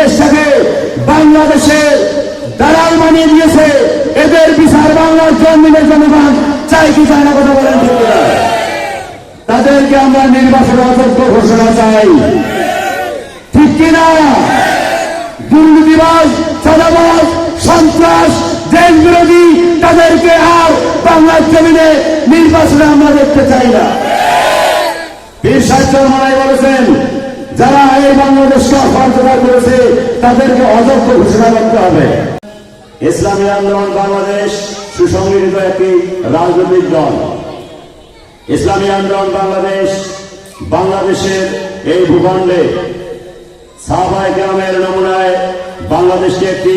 দেশটাকে বাংলাদেশের দালাল বানিয়ে দিয়েছে। এদের বিচার বাংলার জন্মিনের জনগণ চাই কি চায় না কথা বলেন তাদেরকে আমরা নির্বাচনে অযোগ্য ঘোষণা চাই। ঠিক কিনা? দুর্নীতিবাজ, চাঁদাবাজ, সন্ত্রাস, দেশ বিরোধী, তাদেরকে আর বাংলার জমিনে নির্বাচনে আমরা দেখতে চাই না। সাহিত্য মারাই বলেছেন যারা এই বাংলাদেশকে অপরাধ করেছে, তাদেরকে অযোগ্য ঘোষণা করতে হবে। ইসলামী আন্দোলন বাংলাদেশ সুসংগঠিত একটি রাজনৈতিক দল। ইসলামী আন্দোলন বাংলাদেশ বাংলাদেশের এই ভূখণ্ডে সাহাবাই গ্রামের নমুনায় বাংলাদেশকে একটি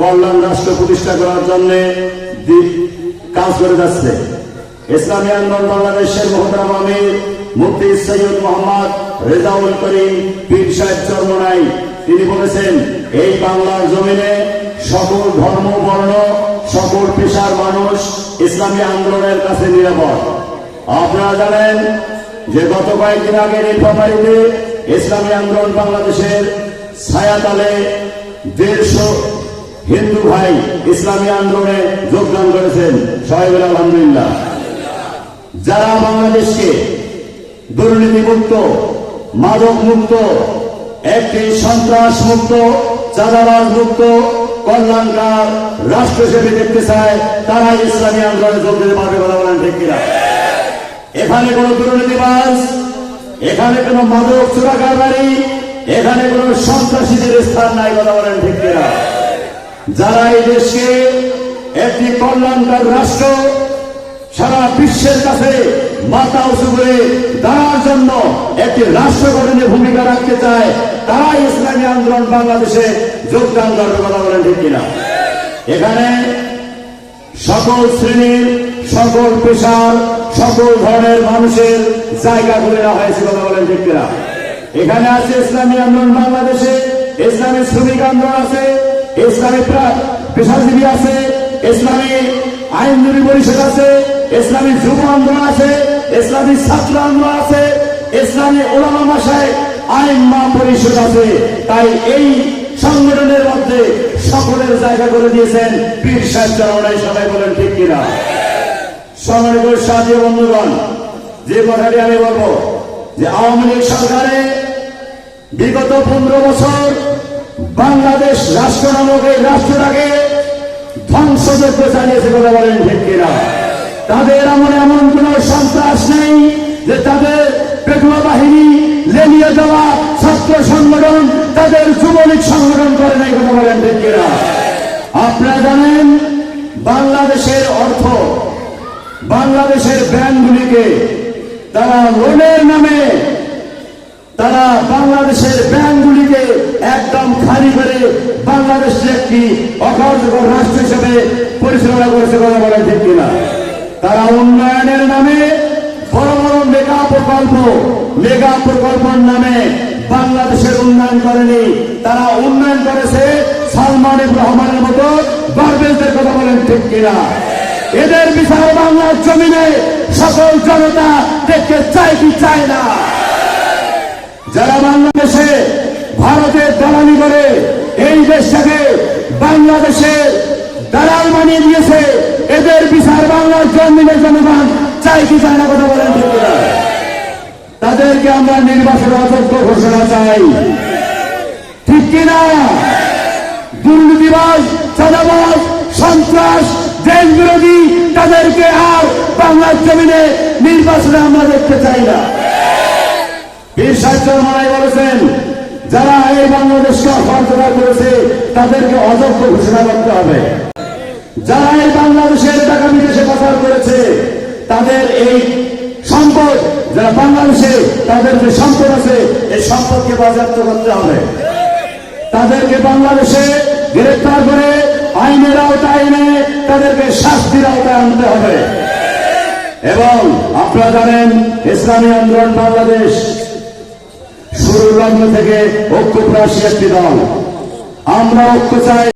কল্যাণ রাষ্ট্র প্রতিষ্ঠা করার জন্য কাজ করে যাচ্ছে। ইসলামী আন্দোলন বাংলাদেশের মহতরাম মুফতি সৈয়দ মোহাম্মদ রেজাউল করিম পীর সাহেব চরমনাই তিনি বলেছেন, এই বাংলার জমিনে সকল ধর্ম, বর্ণ, সকল পেশার মানুষ ইসলামী আন্দোলনের কাছে নিরাপদ। আপনারা জানেন যে গত কয়েকদিন আগে নীলফামারীতে ইসলামী আন্দোলন বাংলাদেশের ছায়াতলে দেড়শো হিন্দু ভাই ইসলামী আন্দোলনে যোগদান করেছেন। সবাই আলহামদুলিল্লাহ। যারা বাংলাদেশকে দুর্নীতিমুক্ত মাদক মুক্ত, একটি সন্ত্রাস মুক্ত, চাঁদাবাজ মুক্ত, কল্যাণকার রাষ্ট্র হিসেবে দেখতে চায় তারা ইসলামী আন্দোলনে যোগ দিতে পারবে কথা বলেন ঠিক কিনা? এখানে কোন দুর্নীতিবাজ, এখানে কোন মাদক চোরাকারবারি এখানে কোন সন্ত্রাসীদের স্থান নাই কথা বলেন ঠিক কিনা? যারা এই দেশকে একটি কল্যাণকার রাষ্ট্র সারা বিশ্বের কাছে মাথা উঁচু করে দাঁড়ার জন্য একটি রাষ্ট্র গঠনে ভূমিকা রাখতে চায় তারা ইসলামী আন্দোলন বাংলাদেশে যোগদান করবে কথা বলেন ঠিক কিনা? এখানে সকল শ্রেণির, সকল পেশার, সকল ধরনের মানুষের জায়গা করে নেওয়া হয়েছে কথা বলেন ঠিক কিনা? এখানে আছে ইসলামী আন্দোলন বাংলাদেশে, ইসলামী শ্রমিক আন্দোলন আছে, ইসলামী পেশাজীবী আছে, ইসলামী আইনজীবী পরিষদ আছে, ইসলামী যুব আন্দোলন আছে, ইসলামী ছাত্র আন্দোলন আছে ইসলামী ওলামা মাসায় আইন মা পরিষদ আছে, তাই এই সংগঠনের মধ্যে সকলের জায়গা করে দিয়েছেন পীর সাহেব চরণাই সবাই বলেন ঠিক কিনা। সম্মানিত সাথী বন্ধুগণ, যে কথাটি আমি বলব, যে আওয়ামী লীগ সরকারে বিগত পনেরো বছর বাংলাদেশ রাষ্ট্র নামক এই রাষ্ট্রটাকে ধ্বংসযজ্ঞ চালিয়েছে কথা বলেন ঠিক কিনা। তাদের এমন এমন কোন সন্ত্রাস নেই যে তাদের পেটুয়া বাহিনী, লেলিয়ে দেওয়া ছাত্র সংগঠন, তাদের যুবলীগ সংগঠন করে নাই কথা বলেন আপনারা জানেন, বাংলাদেশের অর্থ, বাংলাদেশের ব্যাংকগুলিকে তারা লোনের নামে, তারা বাংলাদেশের ব্যাংকগুলিকে একদম খালি করে বাংলাদেশের একটি অকার্যকর রাষ্ট্র হিসেবে পরিচালনা করেছে কথা বলে ঠিক কিনা। তারা উন্নয়নের নামে বড় বড় মেগা প্রকল্প, মেগা প্রকল্পের নামে বাংলাদেশের উন্নয়ন করেনি, তারা উন্নয়ন করেছে সালমান রহমানের মতো গর্বেলদের কথা বলেন ঠিক কিনা? এদের বিচার বাংলার জমিনে সকল জনতা দেখতে চায় কি চায় না? যারা বাংলাদেশে ভারতের দালালি করে, এই দেশটাকে বাংলাদেশের দালাল বানিয়ে দিয়েছে, এদের বিচার বাংলার জন্মিনের জনগণ চাই কি চায় না কথা বলেন তাদেরকে আমরা নির্বাচনে অযোগ্য ঘোষণা চাই। ঠিক কিনা? দুর্নীতিবাজ, চাঁদাবাজ, সন্ত্রাস, দেশ বিরোধী, তাদেরকে আর বাংলার জমিনে নির্বাচনে আমরা দেখতে চাই না। বীর সাহিত্য মারাই বলেছেন, যারা এই বাংলাদেশকে অপরাধ করেছে, তাদেরকে অযোগ্য ঘোষণা করতে হবে। যারা এই বাংলাদেশের টাকা বিদেশে পাচার করেছে তাদের এই সম্পদ, যারা বাংলাদেশে তাদের যে সম্পদ আছে, এই সম্পদকে বাজেয়াপ্ত করতে হবে। তাদেরকে বাংলাদেশে গ্রেফতার করে আইনের আওতায় এনে তাদেরকে শাস্তির আওতায় আনতে হবে। এবং আপনারা জানেন, ইসলামী আন্দোলন বাংলাদেশ শুরুর লগ্ন থেকে ঐক্য প্রাসী একটি দল। আমরা ঐক্য চাই